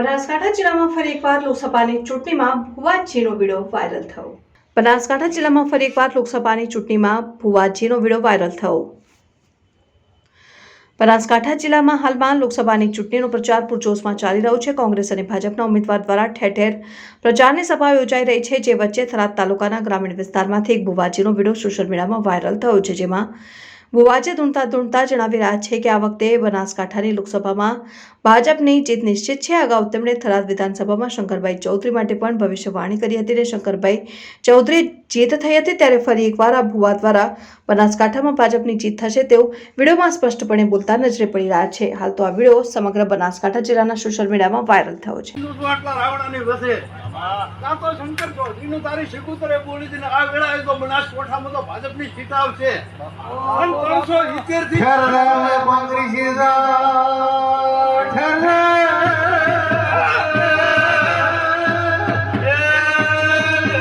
બનાસકાંઠા જિલ્લામાં ફરી એકવાર લોકસભાની ચૂંટણીમાં ભુવાજીનો વીડિયો વાયરલ થયો. બનાસકાંઠા જિલ્લામાં ફરી એકવાર લોકસભાની ચૂંટણીમાં ભુવાજીનો વીડિયો વાયરલ થયો. બનાસકાંઠા જિલ્લામાં હાલમાં લોકસભાની ચૂંટણીનો પ્રચાર પૂરજોશમાં ચાલી રહ્યો છે. કોંગ્રેસ અને ભાજપના ઉમેદવાર દ્વારા ઠેર ઠેર પ્રચારની સભા યોજાઈ રહી છે, જે વચ્ચે થરાદ તાલુકાના ગ્રામીણ વિસ્તારમાંથી એક ભુવાજીનો વીડિયો સોશિયલ મીડિયામાં વાયરલ થયો છે, જેમાં ભુવાજી ધૂણતા ધૂણતા જણાવી રહ્યા છે કે આ વખતે બનાસકાંઠાની લોકસભામાં ભાજપની જીત નિશ્ચિત છે. અગાઉ તેમણે થરાદ વિધાનસભામાં શંકરભાઈ ચૌધરી માટે પણ ભવિષ્યવાણી કરી હતી અને શંકરભાઈ ચૌધરી જીત થઈ હતી ત્યારે ફરી એકવાર આ ભુવા દ્વારા બનાસકાંઠામાં ભાજપની જીત થશે તેવું વિડીયોમાં સ્પષ્ટપણે બોલતા નજરે પડી રહ્યા છે. હાલ તો આ વીડિયો સમગ્ર બનાસકાંઠા જિલ્લાના સોશિયલ મીડિયામાં વાયરલ થયો છે. કાં તો શંકર ચૌધરીનું તારી શિકુતરે બોલી હતી ને આ વેળાએ તો બનાસકાંઠામાં તો ભાજપની સીટ આવશે. ત્રણસો સિત્તેરથી કોંગ્રેસી